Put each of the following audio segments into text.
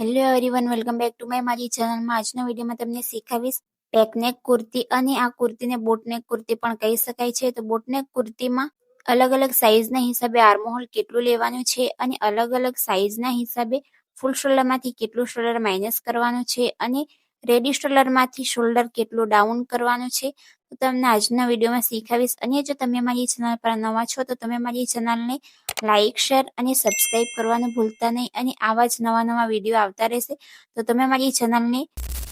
Hello everyone welcome back to my મારી ચેનલમાં આજના વિડીયોમાં તમને શીખવીશ પેકનેક કુર્તી અને આ કુર્તીને બોટનેક કુર્તી પણ કહી શકાય છે. તો બોટનેક કુર્તીમાં અલગ અલગ સાઇઝના હિસાબે આર્મહોલ કેટલું લેવાનું છે અને અલગ અલગ સાઇઝના હિસાબે ફૂલ શોલ્ડરમાંથી કેટલું શોલ્ડર માઇનસ કરવાનું છે અને રેડી શોલ્ડરમાંથી શોલ્ડર કેટલું ડાઉન કરવાનું છે. તો તમને આજના વિડીયોમાં શીખવીશ. અને જો તમે મારી ચેનલ પર નવા છો, તો તમે મારી ચેનલને લાઇક શેર અને સબસ્ક્રાઇબ કરવાનું ભૂલતા નહીં. અને આવા જ નવા નવા વીડિયો આવતા રહેશે, તો તમે મારી ચેનલને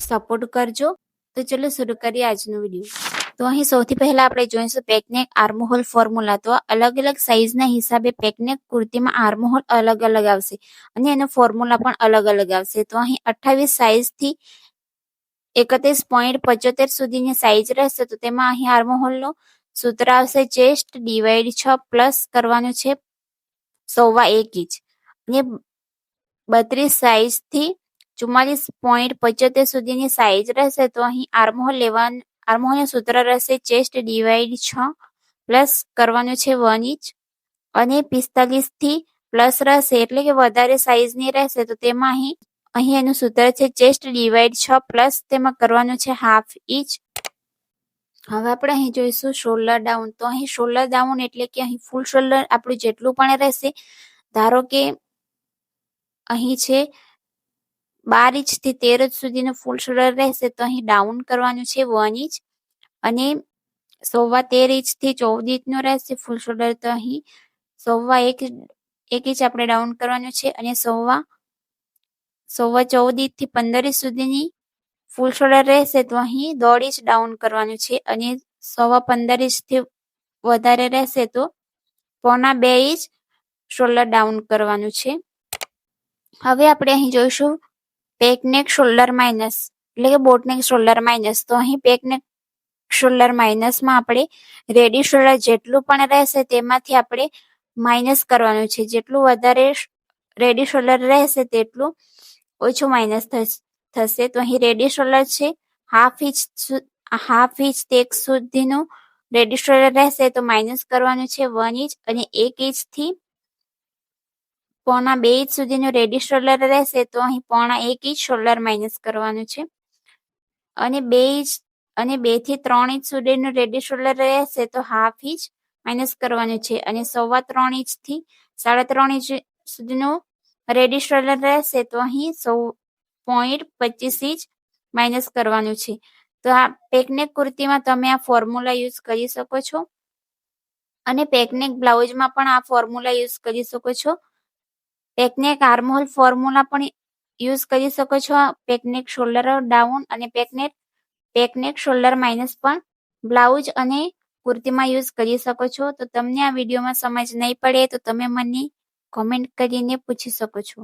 સપોર્ટ કરજો. તો ચલો શરૂ કરીએ આજનો વીડિયો તો અહીં સૌથી પહેલા આપણે જોઈશું પેકનેક આર્મહોલ ફોર્મ્યુલા તો અલગ અલગ સાઇઝના હિસાબે પેકનેક કુર્તીમાં આર્મહોલ અલગ અલગ આવશે અને એનો ફોર્મ્યુલા પણ અલગ અલગ આવશે. તો અહીં અઠ્ઠાવીસ સાઇઝથી એકત્રીસ પોઈન્ટ પંચોતેર સુધીની સાઇઝ રહેશે. તો તેમાં અહીં આર્મહોલનો સૂત્ર આવશે ચેસ્ટ ડિવાઈડ છ પ્લસ કરવાનું છે. સવા એક ઇંચ. અને બત્રીસ સાઇઝથી ચુમ્માલીસ પોઈન્ટ પંચોતેર સુધીની સાઇઝ રહેશે તો અહીં આર્મહોલ લેવાનું આર્મહોલનું સૂત્ર રહેશે ચેસ્ટ ડિવાઈડ છ પ્લસ કરવાનું છે વન ઇંચ. અને પિસ્તાલીસથી પ્લસ રહેશે એટલે કે વધારે સાઇઝની રહેશે તો તેમાં અહીં અહીં એનું સૂત્ર છે ચેસ્ટ ડિવાઈડ છ પ્લસ તેમાં કરવાનું છે હાફ ઇંચ. હવે આપણે અહીં જોઈશું શોલ્ડર ડાઉન તો અહીં શોલ્ડર ડાઉન એટલે કે અહીં ફૂલ શોલ્ડર આપણું જેટલું પણ રહેશે, ધારો કે અહીં છે બાર ઇંચથી તેર ઇંચ સુધીનું ફૂલ શોલ્ડર રહેશે, તો અહીં ડાઉન કરવાનું છે વન ઇંચ. અને સવા તેર ઇંચથી ચૌદ ઇંચનું રહેશે ફૂલ શોલ્ડર તો અહીં સવા એક એક ઇંચ આપણે ડાઉન કરવાનું છે. અને સવા સવા ચૌદ ઇંચથી પંદર ઇંચ સુધીની ફૂલ શોલ્ડર રહેશે તો અહીં દોઢ ઇંચ ડાઉન કરવાનું છે અને સવા પંદર ઇંચથી વધારે રહેશે તો પોણા બે ઇંચ શોલ્ડર ડાઉન કરવાનું છે. હવે આપણે અહીં જોઈશું પેકનેક શોલ્ડર માઇનસ એટલે કે બોટનેક શોલ્ડર માઇનસ તો અહીં પેકનેક શોલ્ડર માઇનસમાં આપણે રેડી શોલ્ડર જેટલું પણ રહેશે તેમાંથી આપણે માઇનસ કરવાનું છે. જેટલું વધારે રેડી શોલ્ડર રહેશે તેટલું ઓછું માઇનસ થશે. તો અહીં રેડી રોલર છે. હાફ ઇંચ હાફ ઇંચ તેક સુધીનું રેડી રોલર રહેશે. તો માઇનસ કરવાનું છે વન ઇંચ અને એક ઇંચથી પોણા બે ઇંચ સુધીનું રેડી રોલર રહેશે. તો અહીં પોણા એક ઇંચ શોલ્ડર માઇનસ કરવાનું છે. અને બે ઇંચ અને બેથી ત્રણ ઇંચ સુધીનું રેડી રોલર રહેશે. તો હાફ ઇંચ માઇનસ કરવાનું છે. અને સવા ત્રણ ઇંચથી સાડા ત્રણ ઇંચ સુધીનું રેડી રોલર રહેશે. તો અહીં સૌ પોઈન્ટ પચીસ ઇંચ માઇનસ કરવાનું છે. તો આ પેકનેક કુર્તીમાં તમે આ ફોર્મ્યુલા યુઝ કરી શકો છો. અને પેકનેક બ્લાઉઝમાં પણ આ ફોર્મ્યુલા યુઝ કરી શકો છો. પેકનેક આર્મહોલ ફોર્મ્યુલા પણ યુઝ કરી શકો છો. પેકનેક શોલ્ડર ડાઉન અને back neck back neck shoulder minus પણ બ્લાઉઝ અને કુર્તીમાં યુઝ કરી શકો છો. તો તમને આ વિડીયોમાં સમજ નહીં પડે તો તમે મને કોમેન્ટ કરીને પૂછી શકો છો.